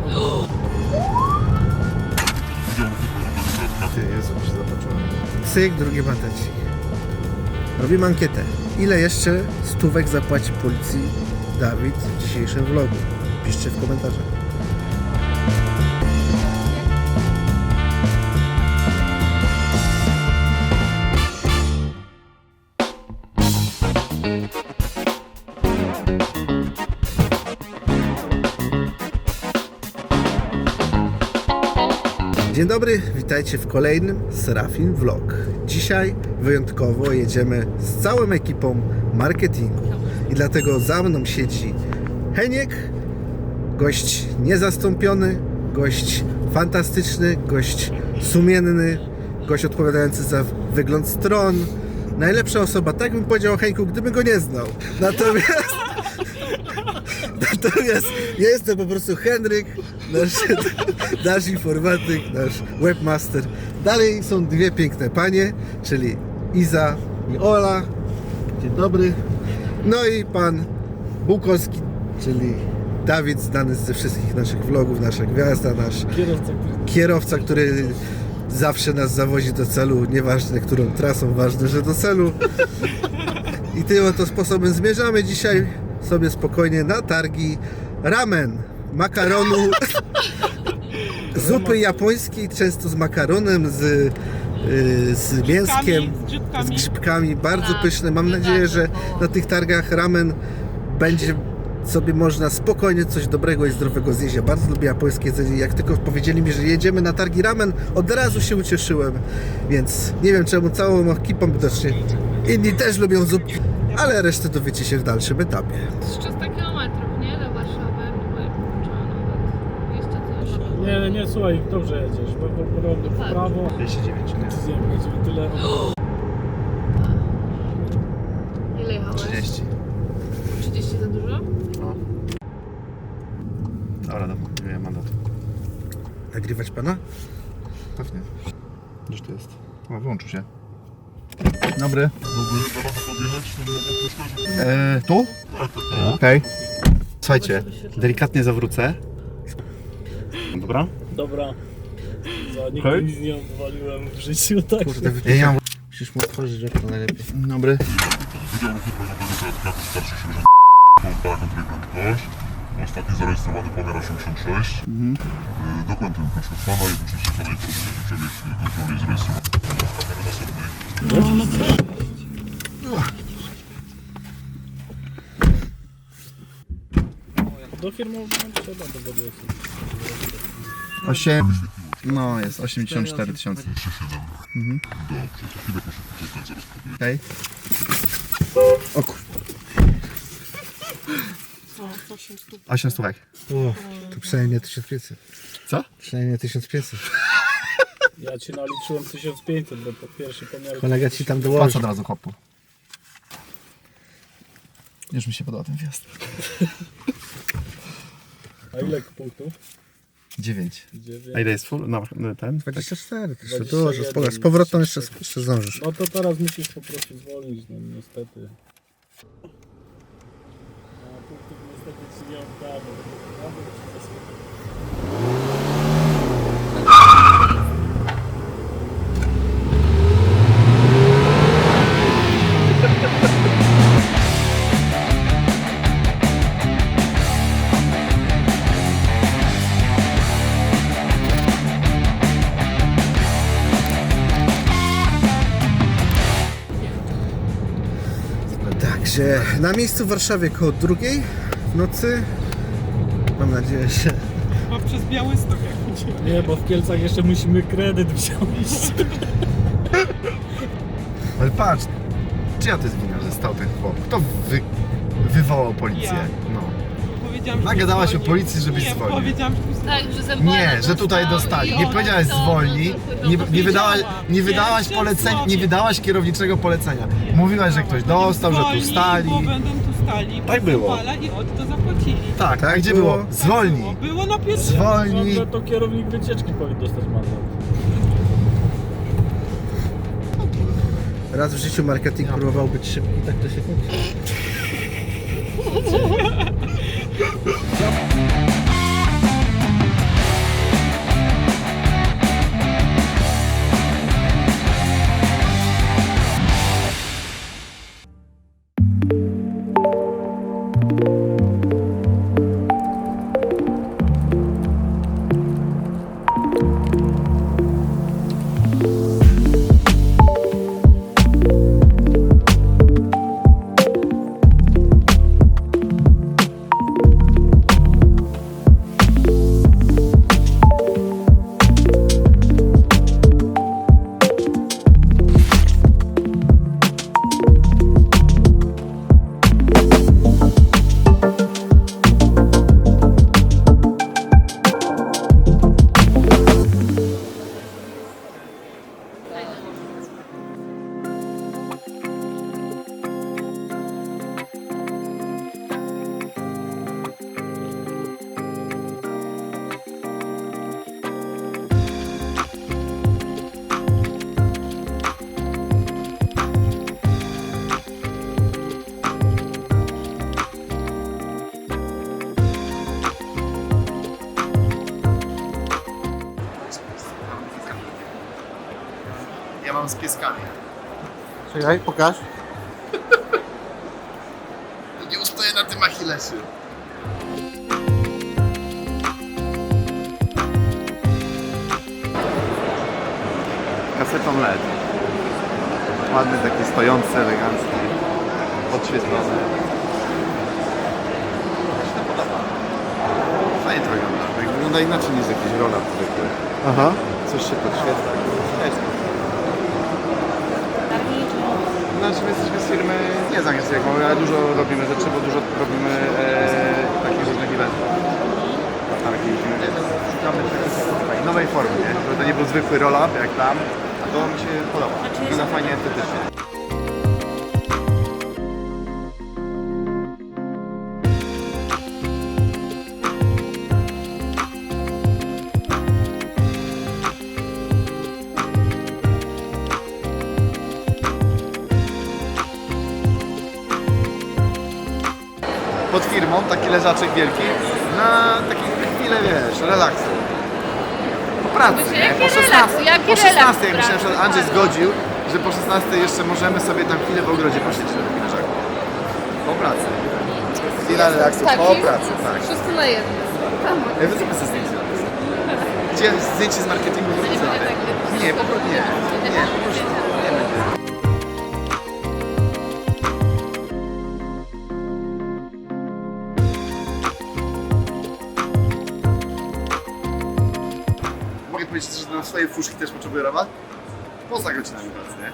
tyle. Ty, Jezu, się zapatrzyłem. Cyk, drugi bandecik. Robimy ankietę. Ile jeszcze stówek zapłaci policji Dawid w dzisiejszym vlogu? Piszcie w komentarzach. Dzień dobry, witajcie w kolejnym Serafin Vlog. Dzisiaj wyjątkowo jedziemy z całą ekipą marketingu i dlatego za mną siedzi Heniek, gość niezastąpiony, gość fantastyczny, gość sumienny, gość odpowiadający za wygląd stron. Najlepsza osoba, tak bym powiedział o Henku, gdybym go nie znał. Natomiast Natomiast ja jestem po prostu Henryk, nasz, nasz informatyk, nasz webmaster. Dalej są dwie piękne panie, czyli Iza i Ola. Dzień dobry. No i pan Bukowski, czyli Dawid, znany ze wszystkich naszych vlogów, nasza gwiazda, nasz Kierowca, który kierowca, który zawsze nas zawozi do celu, nieważne którą trasą, ważne, że do celu. I tym oto sposobem zmierzamy dzisiaj sobie spokojnie na targi ramen, makaronu, zupy japońskiej, często z makaronem, z, y, z mięskiem, z z grzybkami. grzybkami, bardzo Tak, pyszne. Mam nadzieję, że na tych targach ramen będzie sobie można spokojnie coś dobrego i zdrowego zjeść. Ja bardzo lubię japońskie jedzenie. Jak tylko powiedzieli mi, że jedziemy na targi ramen, od razu się ucieszyłem. Więc nie wiem czemu całą ekipą widocznie inni też lubią zupki, ale resztę dowiecie się w dalszym etapie. 300 km, nie? Do Warszawy. Chyba jak włączyłam nawet. Jeszcze coś. Nie, nie, słuchaj, dobrze jedziesz, bo bo- bo w Tak. prawo. 209, nie? Zjem, będziemy tyle. Ile jechałeś? 30. 30 za dużo? No. Dobra, dobra, nie miałem mandatu. Nagrywać pana? Pewnie. Gdzież to jest? O, wyłączył się. Dobry. Eee, tu? Okej. Słuchajcie, delikatnie zawrócę. Dobra? Dobra. Za nigdy Okej. nic nie odwaliłem w życiu, tak Kurde, się... Ja nie mam... Musisz mu otworzyć okno najlepiej. Dobry. Ostatni zarejestrowany pomiar 86. Mhm. Dokumenty proszę pana, jednocześnie dalej przebieg kontroli jest rejestrowany. Kamery następnej. Do firmy trzeba dowodu. 8... No, jest 84 tysiące. Mhm. Okej. O kur... 8 stówek. O, to przynajmniej 1500. Co? Przynajmniej 1500. Ja ci naliczyłem 1500, bo po pierwszy pomiar... Kolega ci tam Patrz dołoży. od razu kopu. Już mi się podoba ten wjazd. A ile punktów? 9. Dziewięć. A ile jest full? No, ten? 24, to jeszcze 21, dużo. Spoko, Z powrotem jeszcze, jeszcze zdążysz. No to teraz musisz po prostu zwolnić, no niestety. A punktów niestety ci nie oddamy. Na miejscu w Warszawie koło drugiej w nocy. Mam nadzieję, że Chyba przez Białystok jak idzie. Nie, bo w Kielcach jeszcze musimy kredyt wziąć. Ale patrz, czyja to jest wina, że stał ten chłop? Kto wy, wywołał policję? Ja. No. Powiedziałam, że Nagadałaś o policji, żebyś nie, powiedziałam, że Tak, że Nie, że tutaj dostali. Nie powiedziałaś zwolnij, nie, nie, wydałaś, nie wydałaś polecenia, nie wydałaś kierowniczego polecenia. Mówiłaś, że ktoś dostał, że tu stali. Bo będą tu stali. Tak było. pozwala I od to zapłacili. Tak, Tak a gdzie było. było? Zwolnij. Było na pierwszym. Zwolnij. No to kierownik wycieczki powinien dostać mandat. raz w życiu marketing próbował być szybki, tak to się kończy. Mam z pieskami. Czekaj, pokaż. Nie ustoję na tym Achillesie. Kasetą LED. Ładny, taki stojący, elegancki, podświetlony. Mi się to podoba. Fajnie to wygląda. Tak Wygląda inaczej niż jakiś roller zwykły. Aha. Coś się podświetla. Jest. Znaczy my jesteśmy z firmy nie z agencji reklamowej, ale dużo robimy rzeczy, bo dużo robimy e, takich różnych eventów. Więc szukamy takiej nowej formy, nie? Żeby to nie był zwykły roll-up jak tam, a to mi się podoba. Wygląda fajnie estetycznie. Pod firmą, taki leżaczek wielki, na takie chwilę, wiesz, relaksu. Po pracy, nie? jaki Po 16, relaks? Jaki po 16 relaks jak pracy, przykład Andrzej tak. zgodził, że po 16 jeszcze możemy sobie tam chwilę w ogrodzie posiedzieć na takim leżaku. Po pracy. Chwila relaksu po pracy, tak. Wszyscy na jedno. Ja wy sobie zdjęcie Gdzie zdjęcie z marketingu tak. Nie, po prostu nie. Nie, po prostu nie powiedzieć, że na swoje fuszki też potrzebuję rabat? Poza godzinami pracy, nie?